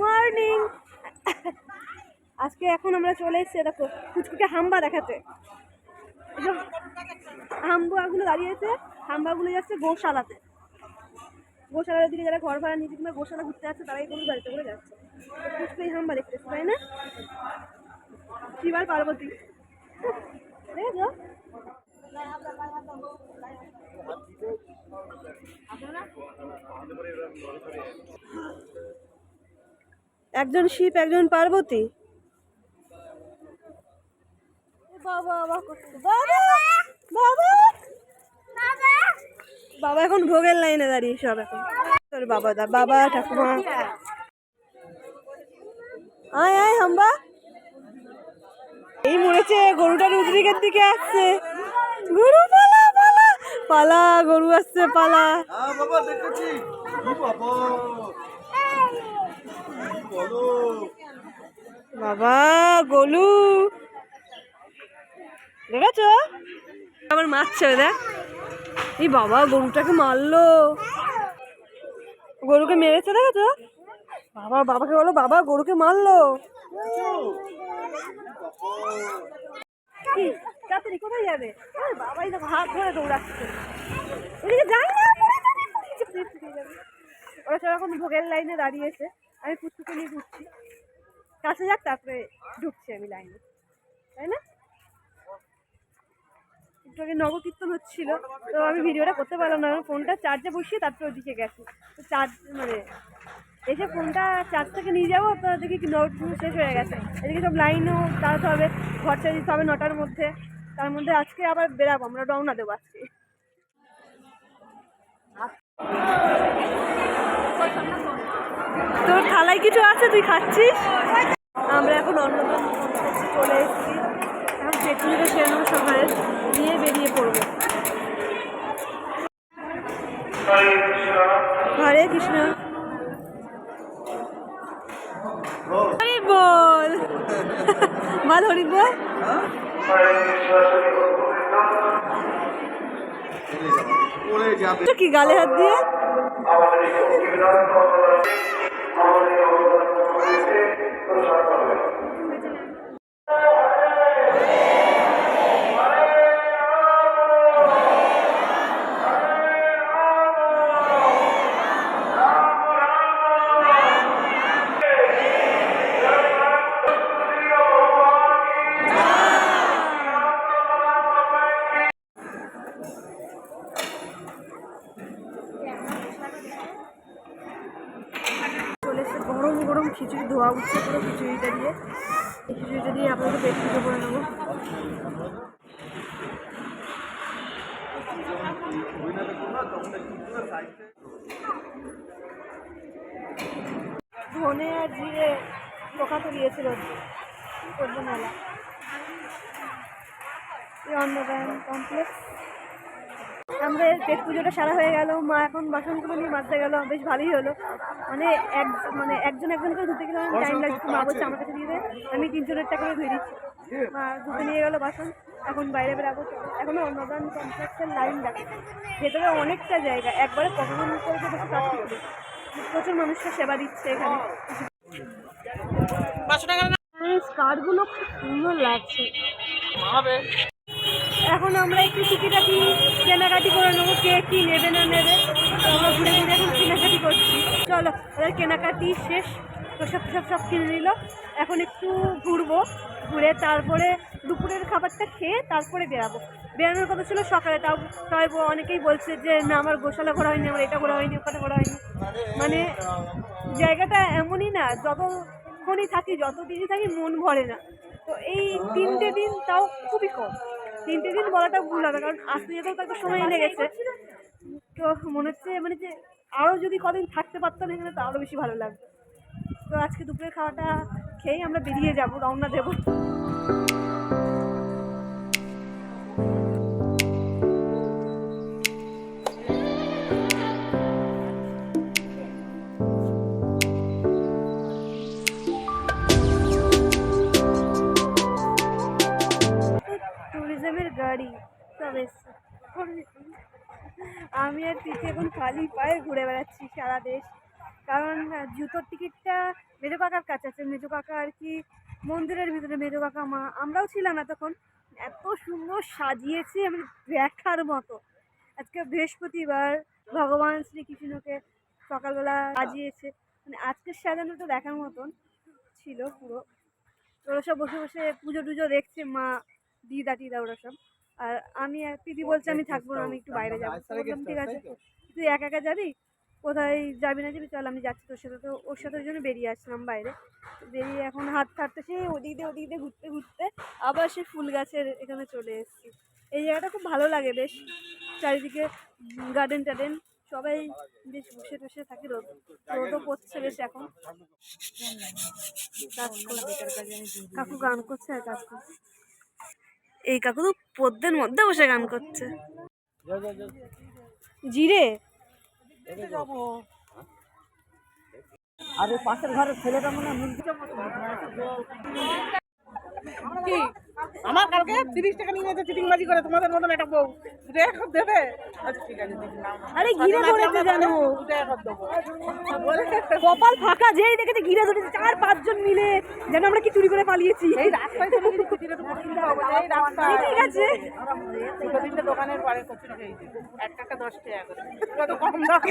Morning. আজকে এখন আমরা চলে এসেছি দেখো কুচকুকে হাম্বা দেখাতে। হাম্বাগুলো দাঁড়িয়েছে হাম্বাগুলো যাচ্ছে গোশালাতে। গোশালার দিকে যারা ঘর ভাড়া নিচে কিংবা গোশালা ঘুরতে যাচ্ছে তারাই কোনো গাড়িতে করে যাচ্ছে। তো কুচকুই হাম্বা দেখতে এসেছে, তাই না? শিবার পার্বতী। দেখেছ একজন শিব একজন পার্বতী। বাবা বাবা করছে। বাবা বাবা। বাবা এখন ভোগের লাইনে দাঁড়িয়ে সব এখন। তোর বাবা দা বাবা ঠাকুমা। আয় আয় হাম্বা। এই মরেছে গরুটা রুদ্রিকের দিকে আসছে। গরু পালা পালা। পালা গরু আসছে পালা। হ্যাঁ বাবা দেখেছি। বাবা। বাবা, গোলু। দেখেছ? আবার মারছে দেখ এই বাবা গরুটাকে মারলো। গরুকে মেরেছে, দেখেছ? বাবা, বাবাকে বলো, বাবা গরুকে মারলো। তাড়াতাড়ি কোথায় যাবে? বাবাই তো হাত ভোগের লাইনে দাঁড়িয়েছে। আমি পুষ্পুকে নিয়ে ঘুরছি। কাছে যাক, তারপরে ঢুকছি আমি লাইনে। তাই না? একটু আগে নবকীর্তন হচ্ছিল, তো আমি ভিডিওটা করতে পারলাম না ফোনটা চার্জে বসিয়ে তারপরে ওদিকে গেছি। তো চার্জ মানে এসে ফোনটা চার্জ থেকে নিয়ে যাব, তো দেখি নোট শেষ হয়ে গেছে। এদিকে সব লাইনও দাঁড়াতে হবে, ঘর দিতে হবে নটার মধ্যে। তার মধ্যে আজকে আবার বেরাবো, আমরা রওনা দেবো আজকে। তোর থালায় কিছু আছে? তুই খাচ্ছিস? আমরা এখন অন্নদান চলে এসেছি। এখন পেট্রোলটা সেরে নেব সকালে, নিয়ে বেরিয়ে পড়ব। হরে কৃষ্ণ। বল। কি গালে হাত দিয়ে? চলে এসে গরম গরম খিচুড়ি ধোয়া উঠছে পুরো খিচুড়িটা দিয়ে এই খিচুড়িটা দিয়ে আপনাদের পেট পুজো করে নেব ধনে আর জিরে পোকা তো দিয়েছিল। মেলা অন্নদান কমপ্লেক্স আমাদের পেট পুজোটা সারা হয়ে গেল, মা এখন বাসনগুলো নিয়ে মাজতে গেল, বেশ ভালোই হলো। মানে এক মানে একজন একজন করে ধুতে গেলে টাইম লাগছে। মা বলছে, আমার কাছে দিয়ে দে, আমি তিনজনেরটা করে ধুয়ে দিচ্ছি। মা ধুতে নিয়ে গেলো বাসন, এখন বাইরে বেরাবো। এখনও অন্নদান কমপ্লেক্সের লাইন দেখে ভেতরে অনেকটা জায়গা, একবারে কতজন করে প্রচুর মানুষকে সেবা দিচ্ছে এখানে। স্কার্টগুলো খুব সুন্দর লাগছে। এখন আমরা একটু টুকিটাকি কেনাকাটি করে নেব কে কি নেবে না নেবে। আমরা ঘুরে ঘুরে এখন কেনাকাটি করছি। চলো এবার কেনাকাটি শেষ। তো সব সব সব কিনে নিল। এখন একটু ঘুরবো, ঘুরে তারপরে দুপুরের খাবারটা খেয়ে তারপরে বেরাবো। বেরানোর কথা ছিল সকালে, তাও সবাই অনেকেই বলছে যে, না, আমার গোশালা ঘোরা হয়নি, আমার এটা ঘোরা হয়নি, ওখানে ঘোরা হয়নি। মানে জায়গাটা এমনই না, যতক্ষণই থাকি যত দিনই থাকি, মন ভরে না। তো এই তিনটে দিন তাও খুবই কম। তিনটে দিন বলাটা ভুল হবে, কারণ আসতে যেতেও তো সময় লেগেছে তো মনে হচ্ছে মানে যে আরও যদি কদিন থাকতে পারতাম এখানে তো আরও বেশি ভালো লাগতো। তো আজকে দুপুরের খাওয়াটা খেয়েই আমরা বেরিয়ে যাব, রওনা দেবো। ট্যুরিজমের গাড়ি আমি আর পিঠে এখন খালি পায়ে ঘুরে বেড়াচ্ছি সারা দেশ। কারণ জুতোর টিকিটটা কাছে আছে মেজো কাকা আর কি, মন্দিরের ভিতরে মেজো কাকা মা। আমরাও ছিলাম এতক্ষণ। এত সুন্দর সাজিয়েছে মানে দেখার মতো। আজকে বৃহস্পতিবার, ভগবান শ্রীকৃষ্ণকে সকালবেলা সাজিয়েছে। মানে আজকের সাজানোটা দেখার মতন ছিল পুরো। ওরা সব বসে বসে পুজো টুজো দেখছে মা, দিদা টিদা ওরা সব। আর আমি দিদি বলছে আমি থাকব না, আমি একটু বাইরে যাব। ঠিক আছে, তুই একা একা যাবি? কোথায় যাবি না যাবি, চল আমি যাচ্ছি তোর সাথে। তো ওর সাথে ওই জন্য বেরিয়ে আসলাম বাইরে। বেরিয়ে এখন হাত হাঁটতে সে ওদিক দিয়ে ওদিক দিয়ে ঘুরতে ঘুরতে আবার সে ফুল গাছের এখানে চলে এসেছি। এই জায়গাটা খুব ভালো লাগে বেশ। চারিদিকে গার্ডেন টার্ডেন, সবাই বেশ বসে টসে থাকি, রোদ, রোদও পড়ছে বেশ এখন। কাকু গান করছে আর কাজ করছে। এই কাকু তো পদ্মের মধ্যে বসে গান করছে। জিরে? আরে পাশের ঘরের ছেলেটা মনে হয় কি? আমার কালকে তিরিশ টাকা নিয়ে চিটিংবাজি করে তোমাদের মতন একটা বউ। দেবে? আচ্ছা ঠিক আছে আরে ঘিরে ধরেছে জানো? দুটো এক হাত দেবো। বলে কপাল ফাঁকা যেই দেখেছে ঘিরে ধরেছে চার পাঁচজন মিলে যেন আমরা কি চুরি করে পালিয়েছি। এই রাস্তায় চলে গেছি কুচিরে তো পড়তে হবে এই রাস্তায় ঠিক আছে। দোকানের পারে কচুরি খেয়েছি একটা একটা দশ টাকা করে। কত কম দাম।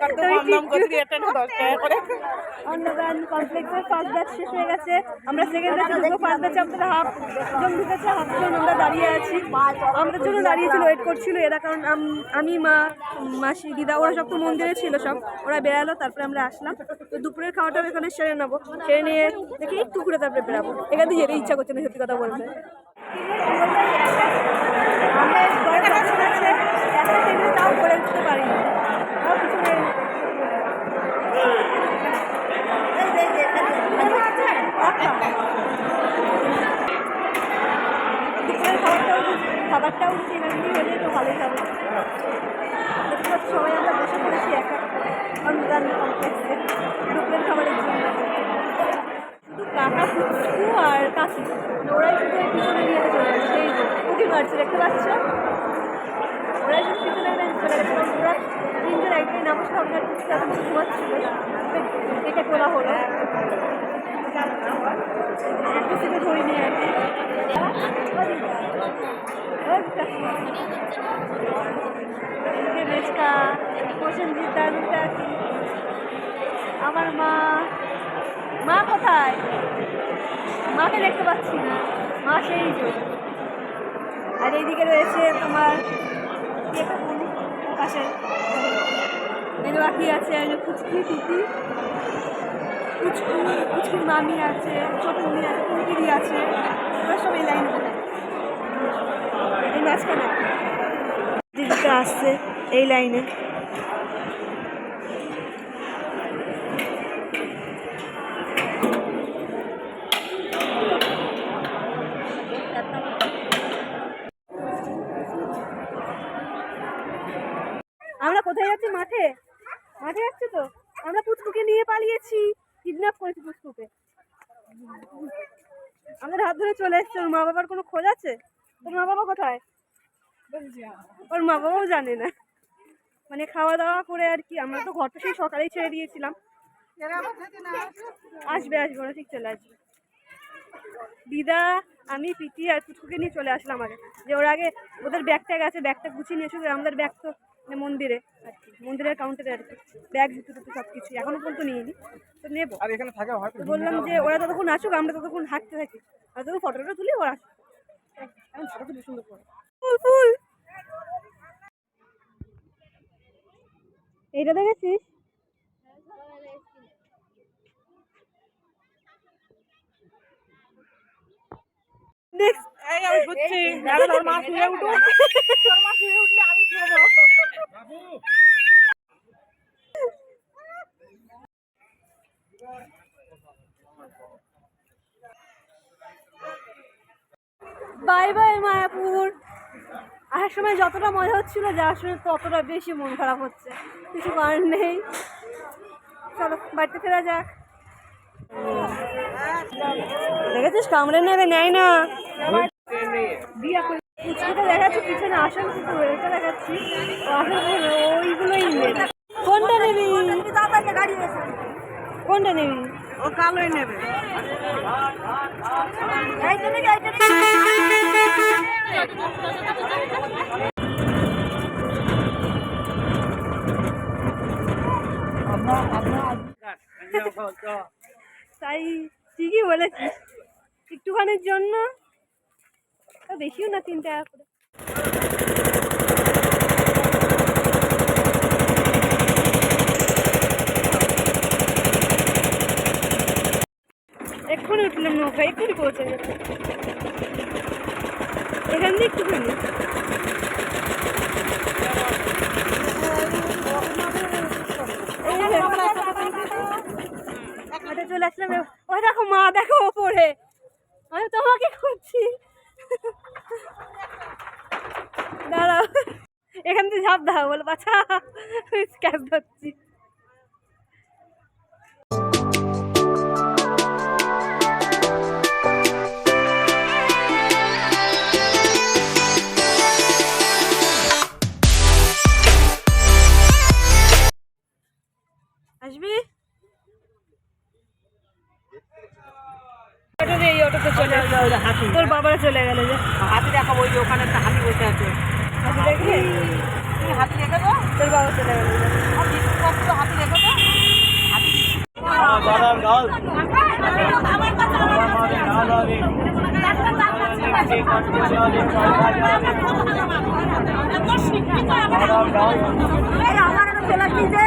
কত কম দাম কচুরি একটা একটা দশ টাকা করে। অন্নদান কমপ্লেক্সের ফার্স্ট ব্যাচ শেষ হয়ে গেছে। আমরা সেকেন্ড ব্যাচে ঢুকবো ফার্স্ট ব্যাচে আপনারা হাফ জন ঢুকেছে হাফ জন আমরা দাঁড়িয়ে আছি। আমাদের জন্য দাঁড়িয়েছিল ওয়েট করছিল এরা, কারণ আমি মা, মাসি, দিদা, ওরা সব তো মন্দিরে ছিল সব। ওরা বেরালো তারপরে আমরা আসলাম। তো দুপুরের খাওয়াটাও এখানে সেরে নেব। সেরে নিয়ে দেখি একটু ঘুরে তারপরে বেরাবো এখান থেকে যেতে ইচ্ছা করছে না, সত্যি কথা বলতে। করে উঠতে যদি এখান থেকে হয়ে যেত ভালোই হবে সবাই আমরা বসে পড়েছি এক এক অনুদান কমপ্লেক্সে দুপুরের খাবারের জন্য। শুধু কাকা ফুচকু আর কাকি। মানে ওরাই শুধু এই পিছনে নিয়ে চলে গেছে সেই উঠি মারছে দেখতে পাচ্ছ? ওরাই শুধু পিছনে চলে গেছে ওরা তিনজন নামাজ খাবার করছে তাদের ঘুমাচ্ছিল এটা তোলা হলো একটা সিটে ধরিনি আর কি মেচকা প্রসেনজিৎ দারুটা আমার মা মা কোথায় মাকে দেখতে পাচ্ছি না। মা সেই যে। আর এইদিকে রয়েছে তোমার পাশে। মেনু বাকি আছে ফুচকি টুকি ফুচকু ফুচকির মামি আছে ছোট মুনি আছে কুমকিরি আছে। ওরা সব এই লাইনে এই মাঝখানে। দিদিটা আসছে এই লাইনে। আমরা কোথায় যাচ্ছি? মাঠে? মাঠে যাচ্ছি তো? আমরা পুচকুকে নিয়ে পালিয়েছি। কিডন্যাপ করেছি পুচকুকে। আমাদের হাত ধরে চলে এসছে। ওর মা বাবার কোনো খোঁজ আছে? তোর মা বাবা কোথায়? ওর মা বাবাও জানে না। মানে খাওয়া দাওয়া করে আর কি। আমরা তো ঘরটা সেই সকালেই ছেড়ে দিয়েছিলাম। আসবে আসবে। ওরা ঠিক চলে আসবে। দিদা আমি পিটি আর পুচকুকে নিয়ে চলে আসলাম আগে। যে ওর আগে ওদের ব্যাগ ট্যাগ আছে ব্যাগটা গুছিয়ে নিয়ে এসে আমাদের ব্যাগ তো মানে মন্দিরে আর কি মন্দিরের কাউন্টারে আর কি। ব্যাগ জুতো টুতো সব কিছু এখনও পর্যন্ত নিয়ে নি তো নেব। আর এখানে থাকা হয় বললাম যে ওরা ততক্ষণ আসুক আমরা ততক্ষণ হাঁটতে থাকি। আর তখন ফটোটা তুলি ওরা আসুক। এখন ফটো তুলি সুন্দর করে। ফুল ফুল। এইটা দেখেছিস? নেক্সট এই আমি বুঝছি। দাঁড়া তোর মা শুয়ে উঠো তোর মা শুয়ে উঠলে আমি শুয়ে বাই বাই মায়াপুর। আসার সময় যতটা মজা হচ্ছিল যাওয়ার সময় ততটা বেশি মন খারাপ হচ্ছে। কিছু করার নেই। চলো বাড়িতে ফেরা যাক। দেখেছিস? কামড়ে নেবে নেয় না। পুচকুটা দেখাচ্ছি পিছনে আসল কুকুর এটা দেখাচ্ছি। ও আসল কুকুর ওইগুলোই কোনটা নিবি? কোনটা নিবি? ও কালোই নেবে। তাই ঠিকই বলেছিস। একটুখানির জন্য বেশিও না, তিন টাকা করে। এক্ষুনি উঠলাম নৌকা এক্ষুনি পৌঁছে গেছে এখান দিয়ে একটুখানি এই যে, হাটে চলে আসলাম ওই দেখো মা, দেখো ওপরে। আমি তোমাকে খুঁজছি। দাঁড়াও। এখান থেকে ঝাঁপ দাও, বলো, বাছা ক্যাচ ধরছি। এই অটোতে চলে হাতি। তোর বাবারা চলে গেল যে। হাতি দেখাবো ওই যে ওখানে একটা হাতি বসে আছে। হাতি দেখবি তুমি হাতি দেখে তো তোর বাবা চলে গেল হাতি দেখে দাদার আমার আসবি যে।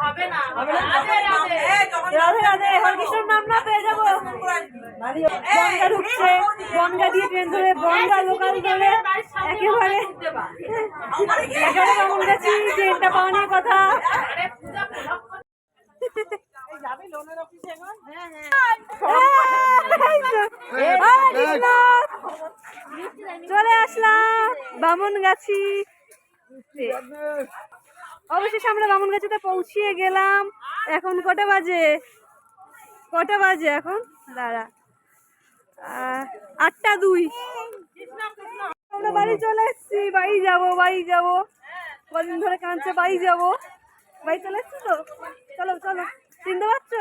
রাধে রাধে হরকৃষ্ণর নাম না পেয়ে যাব বনগা ঢুকছে বনগা দিয়ে ট্রেন ধরে বনগা লোকাল ধরে একেবারে একেবারে কেমন গেছি ট্রেনটা পাওয়া নিয়ে কথা চলে আসলাম বামন গাছি অবশেষে আমরা বামন গাছিতে পৌঁছিয়ে গেলাম। এখন কটা বাজে? কটা বাজে এখন? দাঁড়া। আটটা দুই। আমরা বাড়ি চলে এসছি। বাড়ি যাব বাড়ি যাব। কদিন ধরে কাঁদছে, বাড়ি যাব। বাড়ি চলে এসছি তো? চলো চলো। চিনতে পারছ?